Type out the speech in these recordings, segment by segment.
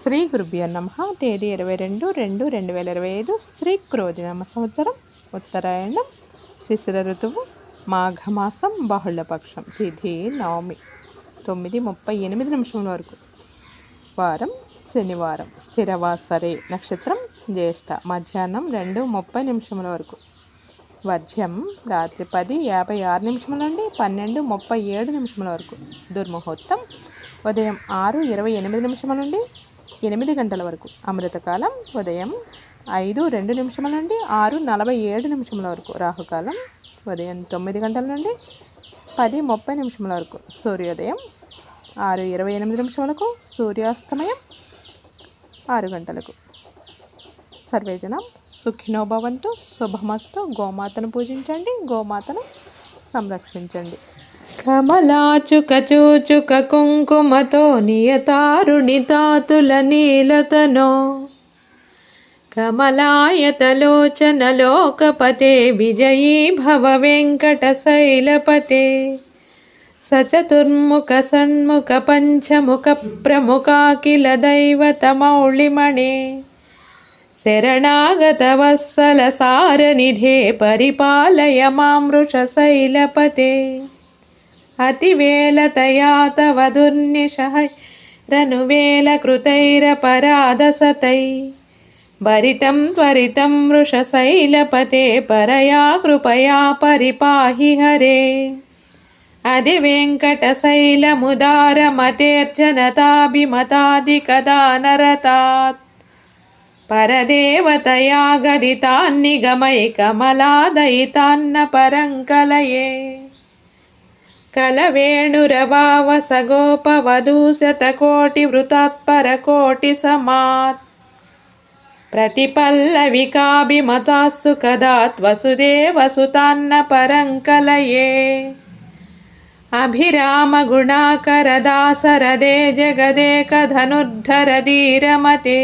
శ్రీ గురుభ్యో నమ. తేదీ ఇరవై రెండు రెండు రెండు వేల ఇరవై ఐదు శ్రీ క్రోధినామ సంవత్సరం. ఉత్తరాయణం శిశిర ఋతువు మాఘమాసం బహుళపక్షం తిథి నవమి తొమ్మిది ముప్పై ఎనిమిది నిమిషముల వరకు. వారం శనివారం స్థిరవాసరే నక్షత్రం జ్యేష్ఠ మధ్యాహ్నం రెండు ముప్పై నిమిషముల వరకు. వర్జ్యం రాత్రి పది యాభై ఆరు నిమిషముల నుండి పన్నెండు ముప్పై ఏడు నిమిషముల వరకు. దుర్ముహూర్తం ఉదయం ఆరు ఇరవై ఎనిమిది నిమిషముల నుండి ఎనిమిది గంటల వరకు. అమృతకాలం ఉదయం ఐదు రెండు నిమిషముల నుండి ఆరు నలభై ఏడు నిమిషముల వరకు. రాహుకాలం ఉదయం తొమ్మిది గంటల నుండి పది ముప్పై నిమిషముల వరకు. సూర్యోదయం ఆరు ఇరవై ఎనిమిది నిమిషములకు. సూర్యాస్తమయం ఆరు గంటలకు. సర్వేజనం సుఖినోభవంతో శుభమస్తు. గోమాతను పూజించండి. గోమాతను సంరక్షించండి. కమలాచుకచూచుక కుంకుమతో నియతారుణితాతుల నీలతనో. కమలాయతలోచన లోకపతే విజయీ భవ వెంకట శైలపతే. సచతుర్ముఖ సన్ముఖ పంచముఖ ప్రముఖాఖిల దైవతమౌళిమణే శరణాగతవత్సల సారనిధే పరిపాలయ మామృషశైలపతే అతివేలతయా తవ దుర్నిశహై రనువేల కృతైరపరాధసతై భరితం త్వరితం వృషశైలపతే పరయా కృపయా పరిపాహి హరే. అది వెంకటశైలముదారమతేర్జనతాభిమతాదికదానరతాత్ పరదేవతయా గదితాన్నిగమై కమలాదయితాన్న పరంకలయే కలవేణురవావసగోపవధూశతకోటివృతాత్పరకోటి సమాత్ प्रतिपल्लविकाभिमतास्सु कदा त्वसुदेवसुतान्न परङ्कलये अभिरामगुणाकरदासरदे जगदेकधनुर्धरधीरमते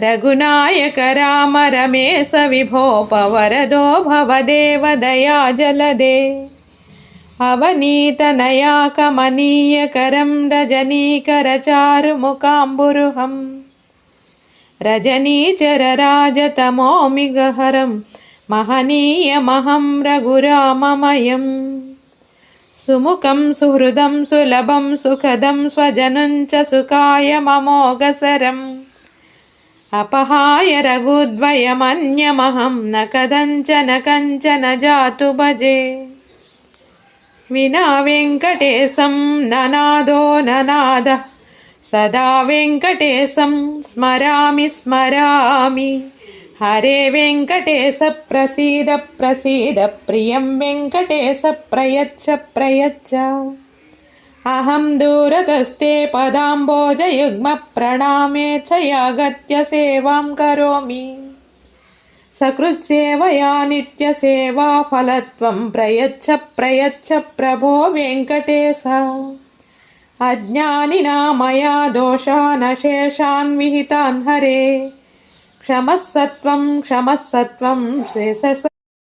रघुनायक राम रमेश विभो पवरदो भवदेवदया जलदे अवनीतनया कमनीयकरं रजनीकरचारुमुकाम्बुरुहम् रजनीचरराजतमोमिगहरं महनीयमहं रघुराममयं। सुमुखं सुहृदं सुलभं सुखदं स्वजनं च सुखाय ममोगसरम्। अपहाय रघुद्वयमन्यमहं न कदञ्चन कञ्चन जातु भजे వినా వెంకటేశం ననాదో ననాద సదా వెంకటేశం స్మరామి స్మరామి. హరే వెంకటేశ ప్రసీద ప్రసీద ప్రియం వెంకటేశ ప్రయచ్చ ప్రయచ్చ. అహం దూరతస్తే పదాంబోజయుగ్మ ప్రణామే చయాగత్య సేవాం కరోమి. सकृत्सेवया नित्यसेवा फलत्वं प्रयच्छ प्रयच्छ प्रभो वेङ्कटेश। अज्ञानिना मया दोषानशेषान् विहितान् हरे। क्षमः सत्वं क्षमः शेषस